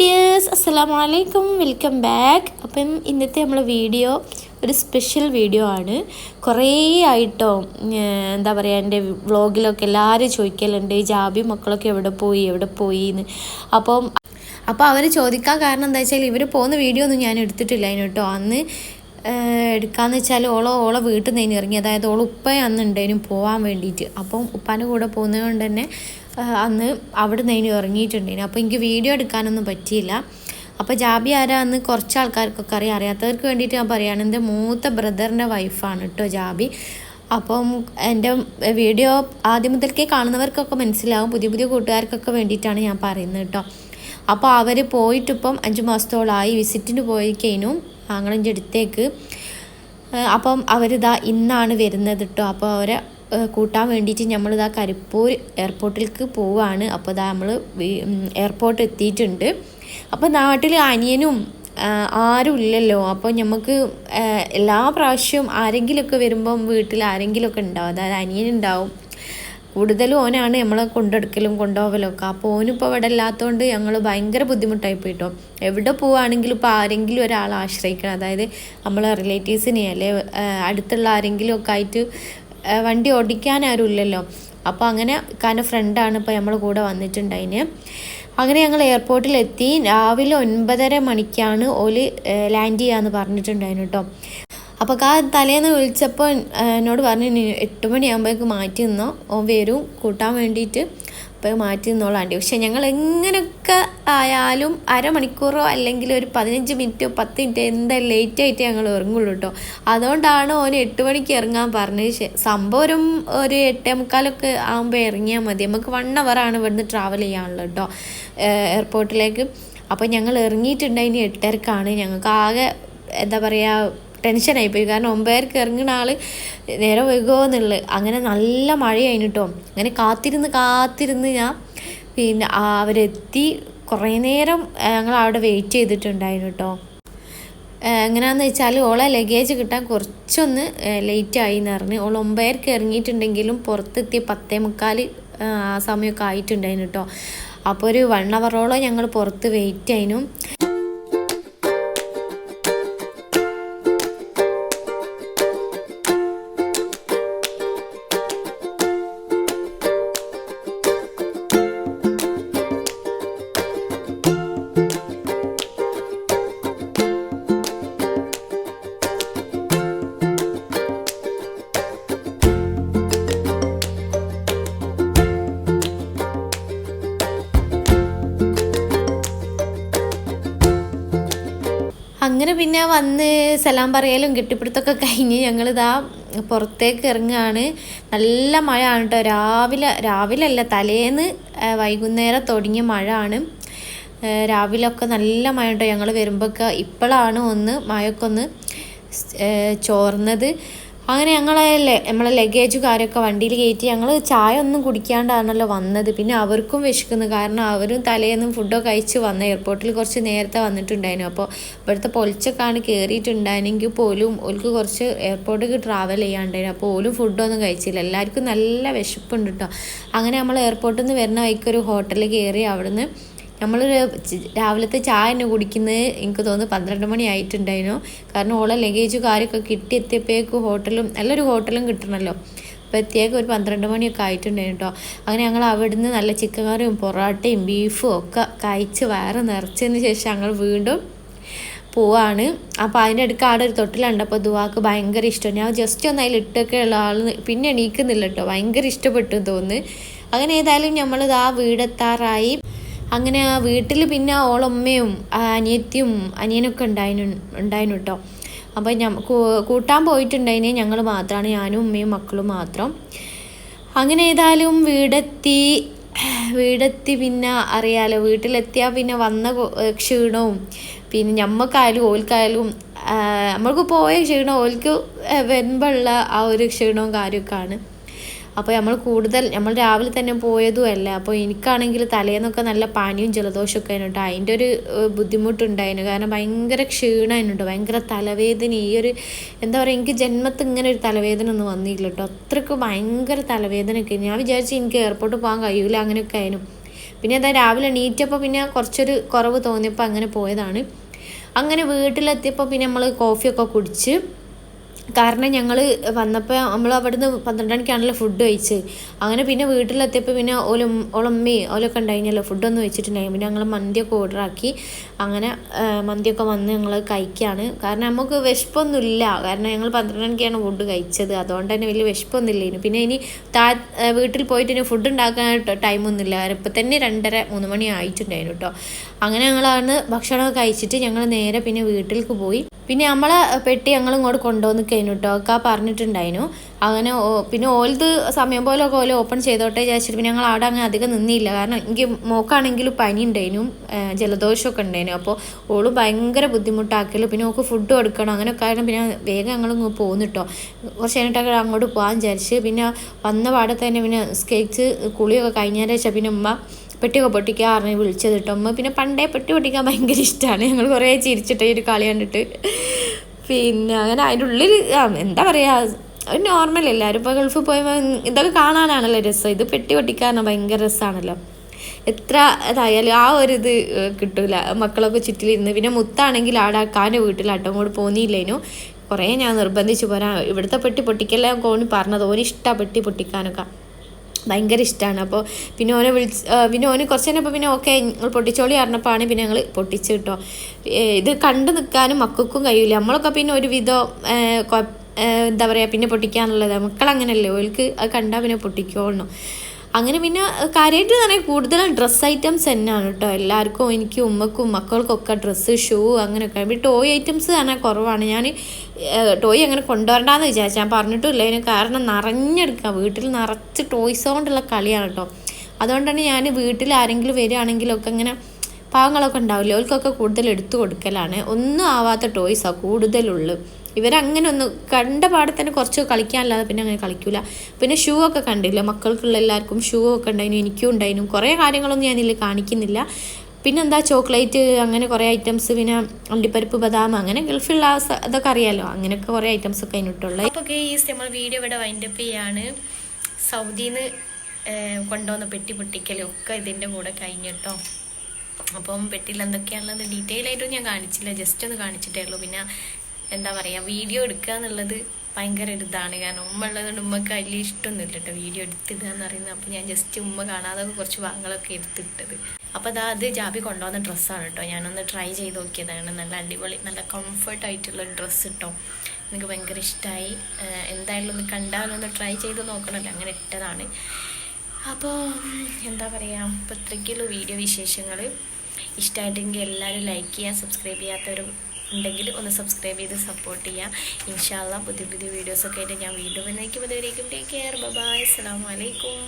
Dears അസ്സാം വലൈക്കും welcome back. അപ്പം ഇന്നത്തെ നമ്മളെ വീഡിയോ ഒരു സ്പെഷ്യൽ വീഡിയോ ആണ്. കുറേ ആയിട്ടോ എന്താ പറയുക എന്റെ വ്ളോഗിലൊക്കെ എല്ലാവരും ചോദിക്കലുണ്ട് ജാബി മക്കളൊക്കെ എവിടെ പോയി എവിടെ പോയി? എന്ന്. അപ്പം അപ്പോൾ അവർ ചോദിക്കാൻ കാരണം എന്താ വെച്ചാൽ ഇവർ പോകുന്ന വീഡിയോ ഒന്നും ഞാൻ എടുത്തിട്ടില്ല അതിന് കേട്ടോ. അന്ന് എടുക്കാന്ന് വെച്ചാൽ ഓളോ ഓളെ വീട്ടിൽ നിന്ന് ഇറങ്ങി. അതായത് ഓളുപ്പ അന്ന് ഉണ്ടായിരുന്നു പോകാൻ വേണ്ടിയിട്ട്. അപ്പം ഉപ്പാന്റെ കൂടെ പോകുന്നത് കൊണ്ട് തന്നെ അന്ന് അവിടെ നിന്ന് ഇറങ്ങിയിട്ടുണ്ടായിരുന്നു അപ്പോൾ എനിക്ക് വീഡിയോ എടുക്കാനൊന്നും പറ്റിയില്ല. അപ്പോൾ ജാബി ആരാന്ന് കുറച്ച് ആൾക്കാർക്കൊക്കെ അറിയാം. അറിയാത്തവർക്ക് വേണ്ടിയിട്ട് ഞാൻ പറയുകയാണ് എന്റെ മൂത്ത ബ്രദറിന്റെ വൈഫാണ് കേട്ടോ ജാബി. അപ്പം എന്റെ വീഡിയോ ആദ്യം മുതൽക്കേ കാണുന്നവർക്കൊക്കെ മനസ്സിലാവും പുതിയ പുതിയ കൂട്ടുകാർക്കൊക്കെ വേണ്ടിയിട്ടാണ് ഞാൻ പറയുന്നത് കേട്ടോ അപ്പോൾ അവർ പോയിട്ടിപ്പം അഞ്ച് മാസത്തോളമായി വിസിറ്റിന് പോയി കഴിഞ്ഞു ആങ്ങളന്റെ അടുത്തേക്ക് അപ്പം അവരിതാ ഇന്നാണ് വരുന്നത് കേട്ടോ അപ്പോൾ അവരെ കൂട്ടാൻ വേണ്ടിയിട്ട് നമ്മളിതാ കരിപ്പൂർ എയർപോർട്ടിലേക്ക് പോവുകയാണ് അപ്പോൾ ഇതാ നമ്മൾ എയർപോർട്ട് എത്തിയിട്ടുണ്ട്. അപ്പോൾ നാട്ടിൽ അനിയനും ആരും ഇല്ലല്ലോ. അപ്പോൾ നമുക്ക് എല്ലാ പ്രാവശ്യവും ആരെങ്കിലുമൊക്കെ വരുമ്പം വീട്ടിൽ ആരെങ്കിലുമൊക്കെ ഉണ്ടാവും. അതായത് അനിയനുണ്ടാവും കൂടുതലും ഓനാണ് നമ്മളെ കൊണ്ടെടുക്കലും കൊണ്ടുപോകലും ഒക്കെ. അപ്പോൾ ഓനിപ്പോൾ ഇവിടെ ഇല്ലാത്തതുകൊണ്ട് ഞങ്ങൾ ഭയങ്കര ബുദ്ധിമുട്ടായി പോയിട്ടോ. എവിടെ പോവുകയാണെങ്കിലും ഇപ്പോൾ ആരെങ്കിലും ഒരാളെ ആശ്രയിക്കണം. അതായത് നമ്മളെ റിലേറ്റീവ്സിനെ അല്ലെ അടുത്തുള്ള ആരെങ്കിലും ഒക്കെ ആയിട്ട് വണ്ടി ഓടിക്കാൻ ആരും ഇല്ലല്ലോ. അപ്പോൾ അങ്ങനെ കാരണം ഫ്രണ്ടാണ് ഇപ്പോൾ നമ്മൾ കൂടെ വന്നിട്ടുണ്ടതിന് അങ്ങനെ ഞങ്ങൾ എയർപോർട്ടിലെത്തി രാവിലെ ഒൻപതര മണിക്കാണ് ഓൽ ലാൻഡ് ചെയ്യാന്ന് പറഞ്ഞിട്ടുണ്ടായിരുന്നു കേട്ടോ അപ്പോൾ ആ തലേന്ന് വിളിച്ചപ്പോൾ എന്നോട് പറഞ്ഞു "നീ എട്ട് മണിയാകുമ്പോഴേക്ക് മാറ്റി നിന്നോ. ഓ വരും കൂട്ടാൻ വേണ്ടിയിട്ട്. അപ്പോൾ മാറ്റി നിന്നോളാണ്ടി പക്ഷെ ഞങ്ങൾ എങ്ങനെയൊക്കെ ആയാലും അരമണിക്കൂറോ അല്ലെങ്കിൽ ഒരു പതിനഞ്ച് മിനിറ്റോ പത്ത് മിനിറ്റോ എന്താ ലേറ്റ് ആയിട്ട് ഞങ്ങൾ ഇറങ്ങുള്ളൂ കേട്ടോ. അതുകൊണ്ടാണ് ഓന് എട്ട് മണിക്ക് ഇറങ്ങാൻ പറഞ്ഞത്. സംഭവം ഒരു ഒരു എട്ടേ മുക്കാലൊക്കെ ആകുമ്പോൾ ഇറങ്ങിയാൽ മതി. നമുക്ക് വൺ ആണ് ഇവിടുന്ന് ട്രാവൽ ചെയ്യാനുള്ളത് കേട്ടോ എയർപോർട്ടിലേക്ക് അപ്പോൾ ഞങ്ങൾ ഇറങ്ങിയിട്ടുണ്ട് ഇനി എട്ടരക്കാണ്. ഞങ്ങൾക്ക് ആകെ എന്താ പറയുക ടെൻഷനായി പോയി കാരണം ഒമ്പതരക്ക് ഇറങ്ങുന്ന ആൾ നേരെ വൈകുമോ എന്നുള്ളത്. അങ്ങനെ നല്ല മഴയായിരുന്നു കേട്ടോ അങ്ങനെ കാത്തിരുന്ന് കാത്തിരുന്ന് ഞാൻ പിന്നെ അവരെത്തി. കുറേ നേരം ഞങ്ങൾ അവിടെ വെയിറ്റ് ചെയ്തിട്ടുണ്ടായിരുന്നു കേട്ടോ എങ്ങനെയാന്ന് വെച്ചാൽ ഓളെ ലഗേജ് കിട്ടാൻ കുറച്ചൊന്ന് ലേറ്റ് ആയി എന്ന് പറഞ്ഞ്. ഓൾ ഒമ്പതരക്ക് ഇറങ്ങിയിട്ടുണ്ടെങ്കിലും പുറത്തെത്തി പത്തേ മുക്കാൽ ആ സമയമൊക്കെ ആയിട്ടുണ്ടായിരുന്നു കേട്ടോ അപ്പോൾ ഒരു വൺ അവറോളം ഞങ്ങൾ പുറത്ത് വെയിറ്റ് ആയിരുന്നു. അങ്ങനെ പിന്നെ വന്ന് സലാം പറയലും കെട്ടിപ്പിടുത്തൊക്കെ കഴിഞ്ഞ് ഞങ്ങളിതാ പുറത്തേക്ക് ഇറങ്ങുകയാണ് നല്ല മഴ ആണ് കേട്ടോ രാവിലെ രാവിലെ അല്ല തലേന്ന് വൈകുന്നേരം തുടങ്ങിയ മഴ ആണ് ആ, രാവിലെ ഒക്കെ നല്ല മഴ കേട്ടോ ഞങ്ങൾ വരുമ്പോഴൊക്കെ ഇപ്പോഴാണ് ഒന്ന് സ്- ചോർന്നത്. അങ്ങനെ ഞങ്ങളെ നമ്മളെ ലഗേജ് കാര്യമൊക്കെ വണ്ടിയിൽ കയറ്റി ഞങ്ങൾ ചായ ഒന്നും കുടിക്കാണ്ടാണല്ലോ വന്നത്. പിന്നെ അവർക്കും വിശക്കുന്നു. കാരണം അവരും തലേന്നും ഫുഡൊക്കെ കഴിച്ച് വന്ന എയർപോർട്ടിൽ കുറച്ച് നേരത്തെ വന്നിട്ടുണ്ടായിരുന്നു. അപ്പോൾ ഇവിടുത്തെ പൊളിച്ചൊക്കെയാണ് കയറിയിട്ടുണ്ടായിരുന്നെങ്കിൽ പോലും ഓൾക്ക് കുറച്ച് എയർപോർട്ടിലേക്ക് ട്രാവൽ ചെയ്യാണ്ടായിരുന്നു. അപ്പോൾ ഓലും ഫുഡൊന്നും കഴിച്ചില്ല. എല്ലാവർക്കും നല്ല വിശപ്പുണ്ട് കേട്ടോ അങ്ങനെ നമ്മൾ എയർപോർട്ടിൽ നിന്ന് വരുന്ന വഴിക്ക് ഒരു ഹോട്ടലിൽ കയറി അവിടുന്ന് നമ്മൾ രാവിലത്തെ ചായ തന്നെ കുടിക്കുന്നത് എനിക്ക് തോന്നുന്നു പന്ത്രണ്ട് മണി ആയിട്ടുണ്ടായിരുന്നു. കാരണം ഓളെ ലഗേജ് കാര്യമൊക്കെ കിട്ടി എത്തിയപ്പോഴേക്ക് ഹോട്ടലും നല്ലൊരു ഹോട്ടലും കിട്ടണമല്ലോ അപ്പോൾ എത്തിയേക്ക് ഒരു പന്ത്രണ്ട് മണിയൊക്കെ ആയിട്ടുണ്ടായിരുന്നു കേട്ടോ. അങ്ങനെ ഞങ്ങൾ അവിടുന്ന് നല്ല ചിക്കൻ കറിയും പൊറോട്ടയും ബീഫും ഒക്കെ കഴിച്ച് വയറ് നിറച്ചതിന് ശേഷം ഞങ്ങൾ വീണ്ടും പോവാണ്. അപ്പോൾ അതിന്റെ അടുക്ക് ആടെ ഒരു തൊട്ടിലുണ്ട്. അപ്പോൾ ദുവാക്ക് ഭയങ്കര ഇഷ്ടം. ഞാൻ ജസ്റ്റ് ഒന്ന് അതിൽ ഇട്ടൊക്കെ ഉള്ള ആൾ പിന്നെ എണീക്കുന്നില്ല കേട്ടോ. ഭയങ്കര ഇഷ്ടപ്പെട്ടു തോന്നുന്നു. അങ്ങനെ ഏതായാലും നമ്മൾ ആ വീടെത്താറായി. അങ്ങനെ ആ വീട്ടിൽ പിന്നെ ഓളമ്മയും അനിയത്തിയും അനിയനൊക്കെ ഉണ്ടായിരുന്നു ഉണ്ടായിരുന്നു കേട്ടോ അപ്പോൾ ഞാൻ കൂട്ടാൻ പോയിട്ടുണ്ടായിനെ ഞങ്ങൾ മാത്രമാണ് ഞാനും ഉമ്മയും മക്കളും മാത്രം. അങ്ങനെ ഏതായാലും വീടെത്തി വീടെത്തി പിന്നെ അറിയാലോ വീട്ടിലെത്തിയാൽ പിന്നെ വന്ന ക്ഷീണവും. പിന്നെ ഞമ്മക്കായാലും ഓൽക്കായാലും നമ്മൾക്ക് പോയ ക്ഷീണം ഓൽക്ക് വരുമ്പോഴുള്ള ആ ഒരു ക്ഷീണവും കാര്യമൊക്കെയാണ് അപ്പോൾ നമ്മൾ കൂടുതൽ നമ്മൾ രാവിലെ തന്നെ പോയതും അല്ല അപ്പോൾ എനിക്കാണെങ്കിൽ തലേന്നൊക്കെ നല്ല പനിയും ജലദോഷമൊക്കെ കേട്ടോ. അതിന്റെ ഒരു ബുദ്ധിമുട്ടുണ്ടായിരുന്നു. കാരണം ഭയങ്കര ക്ഷീണമായിരുന്നു കേട്ടോ. ഭയങ്കര തലവേദന. ഈ ഒരു എന്താ പറയുക എനിക്ക് ജന്മത്തിൽ ഇങ്ങനെ ഒരു തലവേദന ഒന്നും വന്നില്ല കേട്ടോ. അത്രയ്ക്ക് ഭയങ്കര തലവേദനയൊക്കെ ഞാൻ വിചാരിച്ചു എനിക്ക് എയർപോർട്ടിൽ പോകാൻ കഴിയില്ല അങ്ങനെയൊക്കെ ആയിരുന്നു. പിന്നെ എന്താ രാവിലെ എണീറ്റപ്പോൾ പിന്നെ കുറച്ചൊരു കുറവ് തോന്നിയപ്പോൾ അങ്ങനെ പോയതാണ്. അങ്ങനെ വീട്ടിലെത്തിയപ്പോൾ പിന്നെ നമ്മൾ കോഫിയൊക്കെ കുടിച്ച് കാരണം ഞങ്ങൾ വന്നപ്പോൾ നമ്മൾ അവിടുന്ന് പന്ത്രണ്ട് മണിക്കാണല്ലോ ഫുഡ് കഴിച്ച് അങ്ങനെ പിന്നെ വീട്ടിലെത്തിയപ്പോൾ പിന്നെ ഓലും ഓളമ്മയും ഓലൊക്കെ ഉണ്ടായിരുന്നല്ലോ ഫുഡൊന്നും വെച്ചിട്ടുണ്ടായി പിന്നെ ഞങ്ങൾ മന്തിയൊക്കെ ഓർഡറാക്കി അങ്ങനെ മന്തിയൊക്കെ വന്ന് ഞങ്ങൾ കഴിക്കുകയാണ് കാരണം നമുക്ക് വിശപ്പൊന്നുമില്ല. കാരണം ഞങ്ങൾ പന്ത്രണ്ട് മണിക്കാണ് ഫുഡ് കഴിച്ചത്. അതുകൊണ്ട് തന്നെ വലിയ വിശപ്പൊന്നുമില്ല പിന്നെ ഇനി താ വീട്ടിൽ പോയിട്ട് ഇനി ഫുഡ് ഉണ്ടാക്കാനായിട്ട് ടൈമൊന്നുമില്ല. കാരണം ഇപ്പം തന്നെ രണ്ടര മൂന്ന് മണി ആയിട്ടുണ്ടായിരുന്നു കേട്ടോ അങ്ങനെ ഞങ്ങളാണ് ഭക്ഷണമൊക്കെ കഴിച്ചിട്ട് ഞങ്ങൾ നേരെ പിന്നെ വീട്ടിലേക്ക് പോയി. പിന്നെ നമ്മളെ പെട്ടി ഞങ്ങൾ ഇങ്ങോട്ട് കൊണ്ടുവന്ന് കഴിഞ്ഞു കേട്ടോ ഒക്കെ പറഞ്ഞിട്ടുണ്ടായിരുന്നു. അങ്ങനെ പിന്നെ ഓലത് സമയം പോലെ ഒക്കെ ഓല ഓപ്പൺ ചെയ്തോട്ടെ വിചാരിച്ചിട്ട് പിന്നെ ഞങ്ങൾ അവിടെ അങ്ങനെ അധികം നിന്നില്ല. കാരണം എനിക്ക് മോക്കാണെങ്കിലും പനി ഉണ്ടായിരുന്നു ജലദോഷമൊക്കെ ഉണ്ടായിരുന്നു. അപ്പോൾ ഓൾ ഭയങ്കര ബുദ്ധിമുട്ടാക്കലും പിന്നെ ഓക്ക് ഫുഡ് കൊടുക്കണം അങ്ങനെയൊക്കെ ആയിരുന്നു പിന്നെ വേഗം ഞങ്ങൾ ഇങ്ങ് പോകുന്നു കേട്ടോ കുറച്ച് കഴിഞ്ഞിട്ടൊക്കെ അങ്ങോട്ട് പോകാൻ വിചാരിച്ച് പിന്നെ വന്ന പാടെ തന്നെ പിന്നെ സ്കേറ്റ്സ് കുളിയൊക്കെ കഴിഞ്ഞതിന് ശേഷം പിന്നെ ഉമ്മ പെട്ടിയൊക്കെ പൊട്ടിക്കുക പറഞ്ഞ് വിളിച്ചത് കേട്ടോ. അമ്മ പിന്നെ പണ്ടേ പെട്ടി പൊട്ടിക്കാൻ ഭയങ്കര ഇഷ്ടമാണ് ഞങ്ങൾ കുറേ ചിരിച്ചിട്ട് ഈ ഒരു കളി കണ്ടിട്ട്. പിന്നെ അങ്ങനെ അതിന്റെ ഉള്ളിൽ എന്താ പറയുക അത് നോർമൽ എല്ലാവരും ഇപ്പോൾ ഗൾഫിൽ പോയപ്പോൾ ഇതൊക്കെ കാണാനാണല്ലോ രസം. ഇത് പെട്ടി പൊട്ടിക്കാറാണ് ഭയങ്കര രസമാണല്ലോ എത്ര ഇതായാലും ആ ഒരു ഇത് കിട്ടൂല. മക്കളൊക്കെ ചുറ്റിലിരുന്ന് പിന്നെ മുത്താണെങ്കിൽ ആടെ വീട്ടിൽ വീട്ടിലാട്ടോ അങ്ങോട്ട് പോന്നില്ലേനു. കുറേ ഞാൻ നിർബന്ധിച്ച് പോരാ. ഇവിടുത്തെ പെട്ടി പൊട്ടിക്കല്ലേ കോണി പറഞ്ഞത്. ഓന് പെട്ടി പൊട്ടിക്കാനൊക്കെ. ഭയങ്കര ഇഷ്ടമാണ് അപ്പോൾ പിന്നെ ഓനെ വിളിച്ച് പിന്നെ ഓന് കുറച്ച് കഴിഞ്ഞപ്പോൾ പിന്നെ ഓക്കെ നിങ്ങൾ പൊട്ടിച്ചോളി അറിഞ്ഞപ്പോൾ പിന്നെ ഞങ്ങൾ പൊട്ടിച്ച് കിട്ടും. ഇത് കണ്ടു നിൽക്കാനും മക്കൾക്കും കഴിയില്ല നമ്മളൊക്കെ പിന്നെ ഒരു വിധം ഏ, കൊ- ഏ, എന്താ പറയുക പിന്നെ പൊട്ടിക്കാന്നുള്ളത്. മക്കളങ്ങനല്ലേ. ഓൽക്ക് അത് കണ്ടാൽ പിന്നെ പൊട്ടിക്കോളണം. അങ്ങനെ പിന്നെ കാര്യമായിട്ട് തന്നെ കൂടുതലും ഡ്രസ്സ് ഐറ്റംസ് തന്നെയാണ് കേട്ടോ എല്ലാവർക്കും എനിക്ക് ഉമ്മക്കും മക്കൾക്കൊക്കെ ഡ്രസ്സ് ഷൂ അങ്ങനെയൊക്കെ. പിന്നെ ടോയ് ഐറ്റംസ് തന്നെ കുറവാണ്. ഞാൻ ടോയ് അങ്ങനെ കൊണ്ടുവരണ്ടെന്ന് വിചാരിച്ചു. ഞാൻ പറഞ്ഞിട്ടില്ല അതിന് കാരണം നിറഞ്ഞെടുക്കുക. വീട്ടിൽ നിറച്ച് ടോയ്സ് കൊണ്ടുള്ള കളിയാണ് കേട്ടോ അതുകൊണ്ടാണ് ഞാൻ വീട്ടിൽ ആരെങ്കിലും വരികയാണെങ്കിലൊക്കെ ഇങ്ങനെ പാവങ്ങളൊക്കെ ഉണ്ടാവില്ല? അവർക്കൊക്കെ കൂടുതൽ എടുത്തു കൊടുക്കലാണ്. ഒന്നും ആവാത്ത ടോയ്സാണ് കൂടുതലുള്ളു. ഇവരങ്ങനെ ഒന്ന് കണ്ട പാടെ തന്നെ കുറച്ച് കളിക്കാനല്ലാതെ പിന്നെ അങ്ങനെ കളിക്കൂല. പിന്നെ ഷൂ ഒക്കെ കണ്ടില്ല? മക്കൾക്കുള്ള എല്ലാവർക്കും ഷൂ ഒക്കെ ഉണ്ടായിരുന്നു എനിക്കും ഉണ്ടായിരുന്നു കുറേ കാര്യങ്ങളൊന്നും ഞാനിതിൽ കാണിക്കുന്നില്ല. പിന്നെ എന്താ ചോക്ലേറ്റ് അങ്ങനെ കുറേ ഐറ്റംസ് പിന്നെ അണ്ടിപ്പരിപ്പ് ബദാം അങ്ങനെ ഗൾഫിലുള്ള അതൊക്കെ അറിയാലോ. അങ്ങനെയൊക്കെ കുറേ ഐറ്റംസ് ഒക്കെ അതിനിട്ടുള്ളത് അപ്പോൾ ഗെയ്സ് നമ്മൾ വീഡിയോ ഇവിടെ വൈൻഡപ്പ് ചെയ്യാണ്. സൗദിയിൽ നിന്ന് കൊണ്ടുവന്ന പെട്ടി പൊട്ടിക്കലും ഒക്കെ ഇതിന്റെ കൂടെ കഴിഞ്ഞിട്ടോ. അപ്പം പെട്ടിയിൽ എന്തൊക്കെയാണുള്ളത് ഡീറ്റെയിൽ ആയിട്ടും ഞാൻ കാണിച്ചില്ല. ജസ്റ്റ് ഒന്ന് കാണിച്ചിട്ടേ ഉള്ളൂ. പിന്നെ എന്താ പറയുക വീഡിയോ എടുക്കുക എന്നുള്ളത് ഭയങ്കര ഇതാണ്. കാരണം ഉമ്മ ഉള്ളതുകൊണ്ട് ഉമ്മക്ക് വലിയ ഇഷ്ടമൊന്നുമില്ല കേട്ടോ വീഡിയോ എടുത്തിടുക എന്ന് പറയുന്നത്. അപ്പോൾ ഞാൻ ജസ്റ്റ് ഉമ്മ കാണാതെ കുറച്ച് ഭാഗങ്ങളൊക്കെ എടുത്തിട്ടത്. അപ്പോൾ അതാ അത് ജാബി കൊണ്ടുവന്ന ഡ്രസ്സാണ് കേട്ടോ ഞാനൊന്ന് ട്രൈ ചെയ്ത് നോക്കിയതാണ്. നല്ല അടിപൊളി നല്ല കംഫർട്ട് ആയിട്ടുള്ള ഡ്രസ്സ് കേട്ടോ എനിക്ക് ഭയങ്കര ഇഷ്ടമായി എന്തായാലും ഒന്ന് കണ്ടാലൊന്ന് ട്രൈ ചെയ്ത് നോക്കണമല്ലോ അങ്ങനെ ഇട്ടതാണ്. അപ്പോൾ എന്താ പറയുക ഇപ്പോൾ ഇത്രയ്ക്കുള്ള വീഡിയോ വിശേഷങ്ങൾ ഇഷ്ടമായിട്ടെങ്കിൽ എല്ലാവരും ലൈക്ക് ചെയ്യുക സബ്സ്ക്രൈബ് ചെയ്യാത്തവരും ഉണ്ടെങ്കിൽ ഒന്ന് സബ്സ്ക്രൈബ് ചെയ്ത് സപ്പോർട്ട് ചെയ്യാം. ഇൻഷാല്ല പുതിയ പുതിയ വീഡിയോസൊക്കെ ആയിട്ട് ഞാൻ വീണ്ടും വന്നേക്കും അതുവരേക്കും ടേക്ക് കെയർ ബൈ അസ്സാം വലൈക്കും